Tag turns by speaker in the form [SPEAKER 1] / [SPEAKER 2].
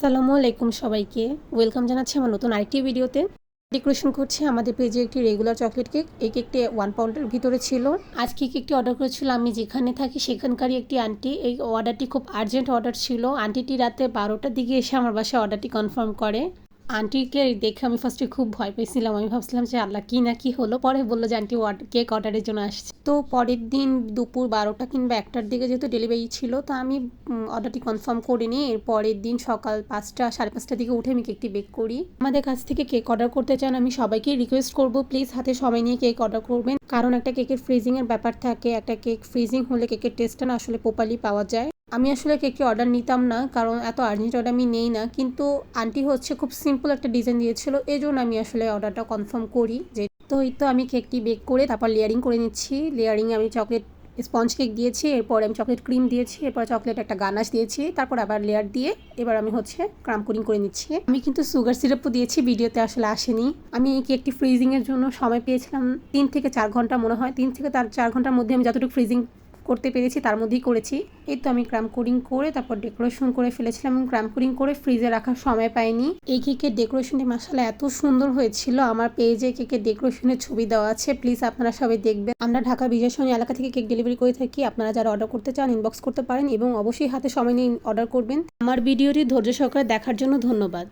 [SPEAKER 1] আসসালামু আলাইকুম সবাইকে। ওয়েলকাম জানাচ্ছি আমার নতুন আরেকটি ভিডিওতে। ডেকোরেশন করছি, আমাদের পেজে একটি রেগুলার চকলেট কেক এই কেকটি ওয়ান পাউন্ডের ভিতরে ছিল। আজকে কেকটি অর্ডার করেছিল? আমি যেখানে থাকি, সেখানকারই একটি আন্টি এই অর্ডারটি খুব আর্জেন্ট অর্ডার ছিল। আন্টিটি রাতে বারোটার দিকে এসে আমার বাসায় অর্ডারটি কনফার্ম করে। আন্টিকে দেখে আমি ফার্স্টে খুব ভয় পেয়েছিলাম। আমি ভাবছিলাম যে, আল্লাহ, কি না কি হলো? পরে বলল যে, আন্টি কেক অর্ডারের জন্য আসছে? তো পরের দিন দুপুর বারোটা কিংবা একটার দিকে যেহেতু ডেলিভারি ছিল, তো আমি অর্ডারটি কনফার্ম করিনি এর পরের দিন সকাল পাঁচটা, সাড়ে পাঁচটার দিকে উঠে আমি কেকটি বেক করি। আমাদের কাছ থেকে কেক অর্ডার করতে চান, আমি সবাইকে রিকোয়েস্ট করব। প্লিজ হাতে সময় নিয়ে কেক অর্ডার করবেন। কারণ একটা কেকের ফ্রিজিংয়ের ব্যাপার থাকে। একটা কেক ফ্রিজিং হলে কেকের টেস্টটা না আসলে প্রপারলি পাওয়া যায়। আমি আসলে কেকটি অর্ডার নিতাম না, কারণ এত আর্জেন্ট অর্ডার আমি নেই না। কিন্তু আন্টি হচ্ছে খুব সিম্পল একটা ডিজাইন দিয়েছিল এই জন্য আমি আসলে অর্ডারটা কনফার্ম করি যে তো এই তো আমি কেকটি বেক করে তারপর লেয়ারিং করে নিচ্ছি। লেয়ারিংয়ে আমি চকলেট স্পঞ্জ কেক দিয়েছি, এরপর আমি চকলেট ক্রিম দিয়েছি, এরপর চকলেট একটা গানাশ দিয়েছি, তারপর আবার লেয়ার দিয়ে এবার আমি হচ্ছে ক্রাম কুরিং করে নিচ্ছি। আমি কিন্তু সুগার সিরাপও দিয়েছি, ভিডিওতে আসলে আসেনি। আমি এই কেকটি ফ্রিজিংয়ের জন্য সময় পেয়েছিলাম তিন থেকে চার ঘণ্টা মনে হয়। তিন থেকে চার ঘণ্টার মধ্যে আমি যতটুকু ফ্রিজিং করতে পেরেছি, তার মধ্যেই করেছি। এই তো আমি ক্রাম কোডিং করে তারপর ডেকোরেশন করে ফেলেছিলাম এবং ক্রাম কোডিং করে ফ্রিজে রাখার সময় পাইনি। এই কেকের ডেকোরেশনটি মাসালা এত সুন্দর হয়েছিল, আমার পেজে কেকের ডেকোরেশনের ছবি দেওয়া আছে। প্লিজ আপনারা সবাই দেখবেন। আমরা ঢাকা বিজয়সনী এলাকা থেকে কেক ডেলিভারি করে থাকি। আপনারা যারা অর্ডার করতে চান ইনবক্স করতে পারেন এবং অবশ্যই হাতে সময় নিয়ে অর্ডার করবেন। আমার ভিডিওটি ধৈর্য সহকারে দেখার জন্য ধন্যবাদ।